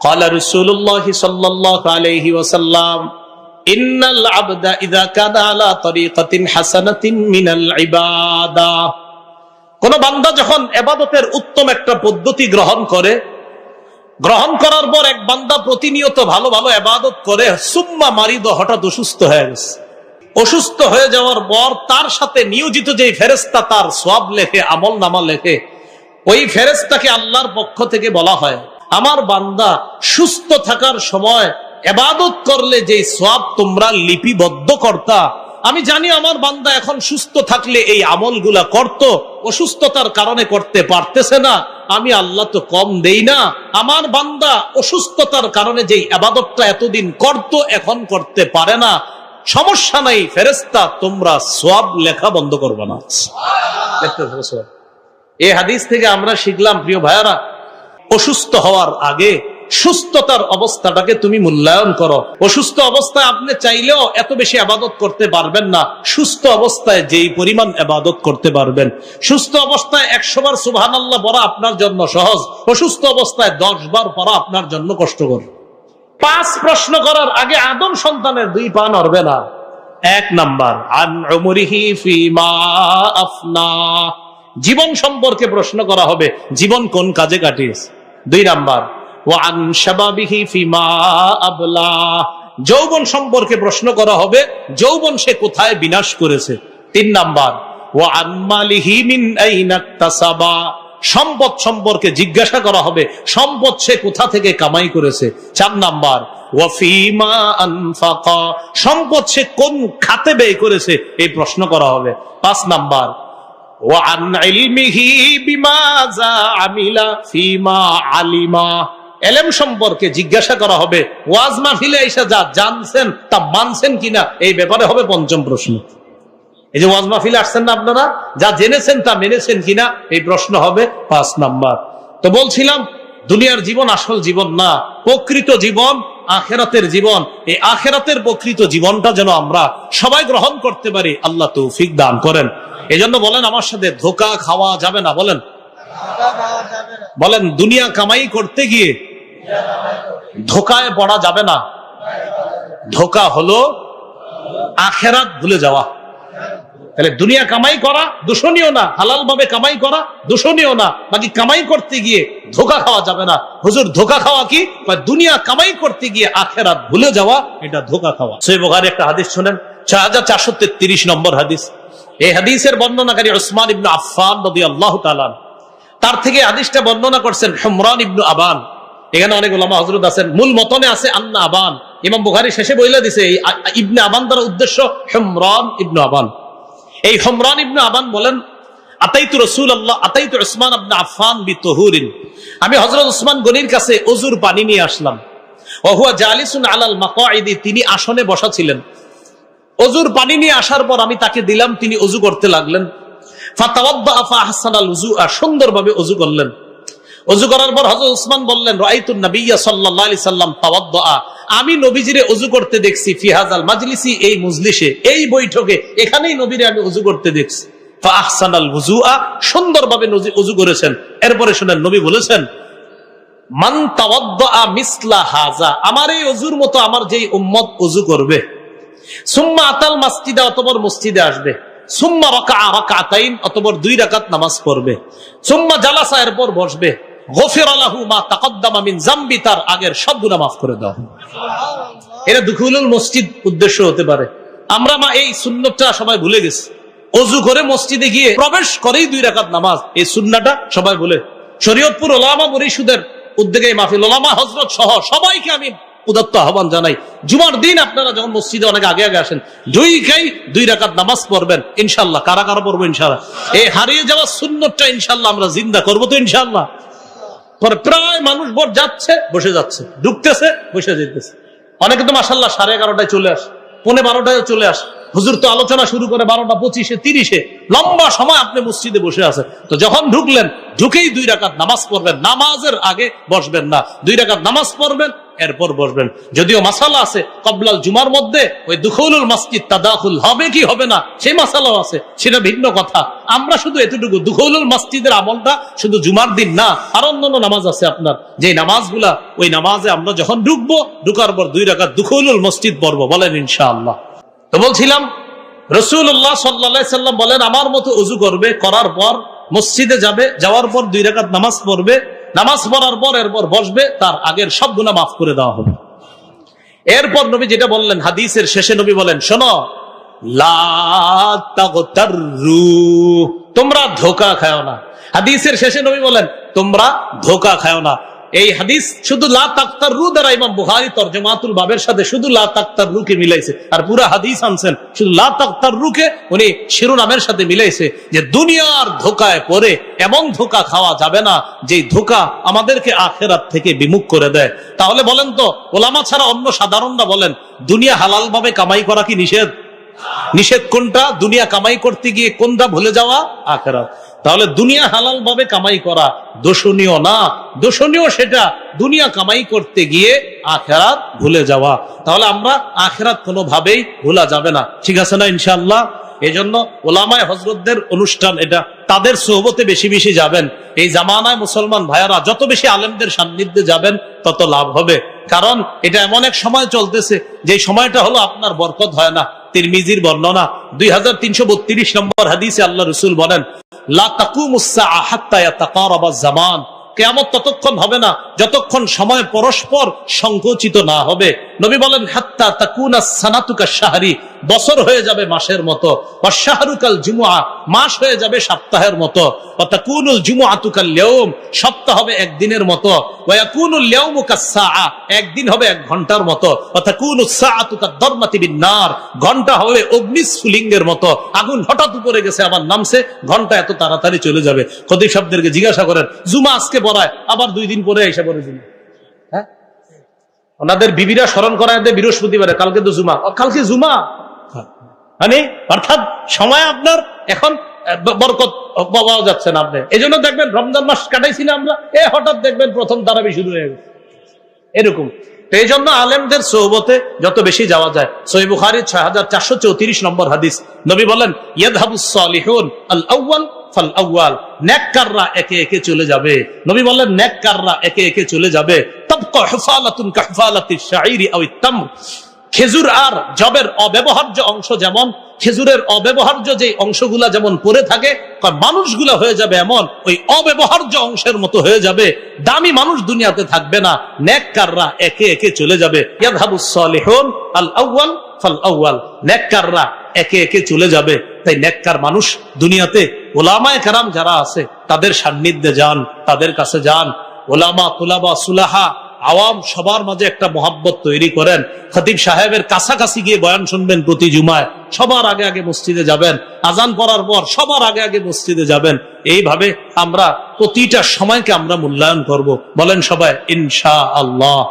قال رسول الله صلى الله عليه وسلم إن العبد إذا كان على طريقة حسنة من العبادة কোন বান্দা যখন এবাদতের উত্তম একটা পদ্ধতি গ্রহণ করে গ্রহণ করার পর এক বান্দা প্রতিনিয়ত ভালো ভালো এবাদত করে সুম্মা মারিদ হঠাৎ অসুস্থ হয়ে গেছে অসুস্থ হয়ে যাওয়ার পর তার সাথে নিয়োজিত যে ফেরেস্তা তার সব লেখে আমল নামা লেখে ওই ফেরেস্তাকে আল্লাহর পক্ষ থেকে বলা হয় আমার বান্দা সুস্থ থাকার সময় এবাদত করলে যে সব তোমরা লিপিবদ্ধ করতা। আমি জানি আমার বান্দা এখন সুস্থ থাকলে এই আমলগুলা করত অসুস্থতার কারণে করতে পারতেছে না। আমি আল্লাহ তো কম দেই না। আমার বান্দা অসুস্থতার কারণে যেই আবাদতটা এতদিন করত এখন করতে পারে না। সমস্যা নাই ফেরেস্তা তোমরা সব লেখা বন্ধ করবে না। এই হাদিস থেকে আমরা শিখলাম প্রিয় ভাইয়ারা অসুস্থ হওয়ার আগে সুস্থতার অবস্থাটাকে তুমি মূল্যায়ন করো। অসুস্থ অবস্থায় আপনি চাইলেও এত বেশি আবাদত করতে পারবেন না। সুস্থ অবস্থায় যেই পরিমাণ আবাদত করতে পারবেন। সুস্থ অবস্থায় একশো বার সুবহান আল্লাহ পড়া আপনার জন্য সহজ। অসুস্থ অবস্থায় দশ বার পড়া আপনার জন্য কষ্টকর। পাঁচ প্রশ্ন করার আগে আদম সন্তানের দুই পা নড়বে না। এক নাম্বার আফনা। জীবন সম্পর্কে প্রশ্ন করা হবে, জীবন কোন কাজে কাটিয়েছে? দুই নাম্বার ও আন শাবাবিহি ফিমা আবলা। যৌবন সম্পর্কে প্রশ্ন করা হবে, যৌবন সে কোথায় বিনাশ করেছে। তিন নাম্বার ও আনমালিহি মিন আইনা তাসাবা? সম্পদ সম্পর্কে জিজ্ঞাসা করা হবে, সম্পদ সে কোথা থেকে কামাই করেছে। চার নাম্বার সম্পদ সে কোন খাতে ব্যয় করেছে, এই প্রশ্ন করা হবে। পাঁচ নাম্বার ওয়ান ইলমিহি বিমাযা আমিলা ফিমা আলিমা। এলেম সম্পর্কে জিজ্ঞাসা করা হবে, ওয়াজ মাহফিলে এসে যা জানছেন তা মানছেন কিনা, এই ব্যাপারে হবে পঞ্চম প্রশ্ন। এই যে ওয়াজ মাহফিলে আসছেন না আপনারা? যা জেনেছেন তা মেনেছেন কিনা, এই প্রশ্ন হবে পাঁচ নাম্বার। তো বলছিলাম, দুনিয়ার জীবন আসল জীবন না, প্রকৃত জীবন আখেরাতের জীবন, এই আখেরাতের প্রকৃত জীবনটা যেন আমরা সবাই গ্রহণ করতে পারি, আল্লাহ তৌফিক দান করেন। এই বলেন, আমার সাথে ধোকা খাওয়া যাবে না, বলেন। বলেন, দুনিয়া কামাই করতে গিয়ে ধোকায় পড়া যাবে না। ধোকা হলো আখেরাত ভুলে যাওয়া। তাহলে দুনিয়া কামাই করা দূষণীয় না হালাল ভাবে কামাই করা দূষণীয় না, বাকি কামাই করতে গিয়ে ধোকা খাওয়া যাবে না। হুজুর, ধোকা খাওয়া কি? দুনিয়া কামাই করতে গিয়ে আখেরাত ভুলে যাওয়া, এটা ধোকা খাওয়া। সই বোখারি একটা হাদিস শোনেন ছয় হাজার চারশো তেত্রিশ নম্বর হাদিস। এই হাদিসের বর্ণনাকারী ওসমান ইবনু নদী আল্লাহ তালান তার থেকে হাদিসটা বর্ণনা করছেন হুমরান ইবনু আবান। এখানে অনেক ওলামা হজরত আছেন। মূল মতনে আছে আন্না আবান। ইমাম বুখারি শেষে বইলে দিছে ইবনে আবান দ্বারা উদ্দেশ্য হুমরান ইবনু আবান। এই হমরান ইবনু আবান বলেন আমি হজরত গনির কাছে অজুর পানি নিয়ে আসলাম। ওহুয়া জালিসুন আলাল মাকাইদি তিনি আসনে বসা ছিলেন। অজুর পানি নিয়ে আসার পর আমি তাকে দিলাম, তিনি অজু করতে লাগলেন। ফাতাওয়াদ্দা আফা আহসান আল উজু আর সুন্দরভাবে অজু করলেন। অজু করার পর হজরত উসমান বললেন রাইতুন নবিয়া সাল্লাল্লাহু আলাইহি সাল্লাম তাওয়াদ্দা আমি নবীজিরে অজু করতে দেখছি ফিহাজাল মাজলিসি, এই মজলিসে, এই বৈঠকে। এখানেই নবীরে আমি অজু করতে দেখছি। ফাহসানাল ওযুআ, সুন্দরভাবে নজি- অজু করেছেন। এরপরে শুনেন, নবী বলেছেন, মান তাওয়াদ্দা মিসলা হাজা আমার এই অজুর মতো আমার যেই উম্মত অজু করবে। সুম্মা আতাল মাসজিদে অতবর মসজিদে আসবে। সুম্মা রাকা রাকাতাইন অতবর দুই রাকাত নামাজ পড়বে। সুম্মা জালাসা এরপর বসবে। তার আগের সব গুনাহ মাফ করে এটা মসজিদ উদ্দেশ্য হতে পারে। আমরা মা, এই সুন্নতটা সবাই ভুলে গেছি। অজু করে মসজিদে গিয়ে প্রবেশ করেই দুই নামাজ। এই সুন্নাটা সবাই ভুলে। শরীয়তপুর ওলামা পরিষদের উদ্যোগে ওলামা হজরত সহ সবাইকে আমি উদাত্ত আহ্বান জানাই। জুমার দিন আপনারা যখন মসজিদে অনেক আগে আগে আসেন দুই খাই দুই রাকাত নামাজ পড়বেন ইনশাল্লাহ কারা কারা পড়ব ইনশাল্লাহ এই হারিয়ে যাওয়া সুন্নতটা ইনশাল্লাহ আমরা জিন্দা করব তো ইনশাল্লাহ পরে প্রায় মানুষ বর যাচ্ছে, বসে যাচ্ছে। ঢুকতেছে, বসে যেতেছে। অনেকে তো মাসাল্লাহ সাড়ে এগারোটায় চলে আসে, পনে বারোটায় চলে আসে। হুজুর তো আলোচনা শুরু করে বারোটা পঁচিশে, তিরিশে। লম্বা সময় আপনি মসজিদে বসে আছেন। তো যখন ঢুকলেন, ঢুকেই দুই রাকাত নামাজ পড়বেন। নামাজের আগে বসবেন না। দুই রাকাত নামাজ পড়বেন এরপর বসবেন। যদিও মাসালা আছে, কবলাল জুমার মধ্যে ওই দুখুলুল মসজিদ তাদাখুল হবে কি হবে না, সেই মাসালাও আছে, সেটা ভিন্ন কথা। আমরা শুধু এতটুকু, দুখুলুল মসজিদের আমলটা শুধু জুমার দিন না, আর অন্যান্য নামাজ আছে আপনার। যে নামাজগুলা, ওই নামাজে আমরা যখন ঢুকবো, ঢুকার পর দুই রাকাত দুখুলুল মসজিদ পড়ব, বলেন ইনশাআল্লাহ। তো বলছিলাম রসুল্লাহ সাল্লা সাল্লাম বলেন, আমার মতো উজু করবে, করার পর মসজিদে যাবে, যাওয়ার পর দুই রাকাত নামাজ পড়বে নামাজ পড়ার পর এরপর বসবে, তার আগের সব গুণা মাফ করে দেওয়া হবে এরপর নবী যেটা বললেন, হাদিসের শেষে নবী বলেন, শোনো। তোমরা ধোকা খায় না হাদিসের শেষে নবী বলেন, তোমরা ধোকা খায় না এই হাদিস শুধু লা দ্বারা ইমাম বুহারি তর্জমাতুল বাবের সাথে শুধু লা রুকে মিলাইছে। আর পুরা হাদিস আনছেন, শুধু লা রুকে উনি শিরোনামের সাথে মিলাইছে যে দুনিয়ার ধোকায় পড়ে এমন ধোকা খাওয়া যাবে না যে ধোকা আমাদেরকে আখেরাত থেকে বিমুখ করে দেয়। তাহলে বলেন তো, ওলামা ছাড়া অন্য সাধারণরা বলেন, দুনিয়া হালাল ভাবে কামাই করা কি নিষেধ? নিষেধ কোনটা? দুনিয়া কামাই করতে গিয়ে কোনটা ভুলে যাওয়া? আখেরাত। তাহলে দুনিয়া হালাল ভাবে কামাই করা দোষণীয় না দোষণীয় সেটা দুনিয়া কামাই করতে গিয়ে আখেরাত ভুলে যাওয়া। তাহলে আমরা আখেরাত কোনোভাবেই ভোলা যাবে না। ঠিক আছে না ইনশাল্লাহ এই জন্য ওলামায় হজরতদের অনুষ্ঠান এটা। তাদের সোহবতে বেশি বেশি যাবেন। এই জামানায় মুসলমান ভাইয়ারা যত বেশি আলেমদের সান্নিধ্যে যাবেন, তত লাভ হবে। কারণ এটা এমন এক সময় চলতেছে, যে সময়টা হলো আপনার বরকত হয় না। তিরমিজির বর্ণনা, দুই হাজার তিনশো বত্রিশ নম্বর হাদিসে আল্লাহ রসুল বলেন, লা তাকুমুসা আহাত্তা জামান। কেয়ামত ততক্ষণ হবে না যতক্ষণ সময় পরস্পর সংকোচিত না হবে। নবী বলেন, হাত্তা তাকুনা সানাতুকা শাহরি। বছর হয়ে যাবে মাসের মতো। বা শাহরুকাল জুমুয়া মাস হয়ে যাবে সপ্তাহের মতো। তাকুনুল জুমুআতুকাল লিয়াউম সপ্তাহ হবে একদিনের মতো। ওয়া ইয়াকুনুল লিয়াউমু কাসসাআ একদিন হবে এক ঘণ্টার মতো। বা তাকুনুস সাআতু কাদ-দারমাতি ঘণ্টা হবে অগ্নিস্ফুলিঙ্গের মতো। আগুন হঠাৎ উপরে গেছে, আবার নামছে। ঘণ্টা এত তাড়াতাড়ি চলে যাবে। খতিব সাহেবদেরকে জিজ্ঞাসা করেন, জুমা আজকে পড়ায় আবার দুই দিন পরে এসে পড়ে জুমা ওনাদের বিবিরা স্মরণ দেয় বৃহস্পতিবারে, কালকে তো জুমা। কালকে জুমা? মানে অর্থাৎ সময় আপনার এখন বরকত পাওয়া যাচ্ছে না আপনি এই জন্য দেখবেন রমজান মাস কাটাইছি না আমরা, এ, হঠাৎ দেখবেন প্রথম তারাবি শুরু হয়ে গেছে। এরকম। এই জন্য আলেমদের সৌবতে যত বেশি যাওয়া যায়, সহি ছয় হাজার চারশো চৌত্রিশ নম্বর হাদিস, নবী বলেন ফাল একে একে চলে যাবে। নবী বললেন একে একে চলে যাবে। খেজুর আর জবের অব্যবহার্য অংশ যেমন, খেজুরের অব্যবহার্য যে অংশগুলা যেমন পড়ে থাকে মানুষগুলা হয়ে যাবে এমন, ওই অব্যবহার্য অংশের মতো হয়ে যাবে। দামি মানুষ দুনিয়াতে থাকবে না, নেককাররা একে একে চলে যাবে। নেককাররা একে একে চলে যাবে। তাই নেককার মানুষ দুনিয়াতে ওলামায় কারাম যারা আছে, তাদের সান্নিধ্যে যান, তাদের কাছে যান। ওলামা কুলাবা সুলাহা আওয়াম সবার মাঝে একটা মোহাব্বত তৈরি করেন। খতিব সাহেবের কাছাকাছি গিয়ে বয়ান শুনবেন প্রতি জুমায়। সবার আগে আগে মসজিদে যাবেন। আজান করার পর সবার আগে আগে মসজিদে যাবেন। এইভাবে আমরা প্রতিটা সময়কে আমরা মূল্যায়ন করব। বলেন সবাই ইনশা আল্লাহ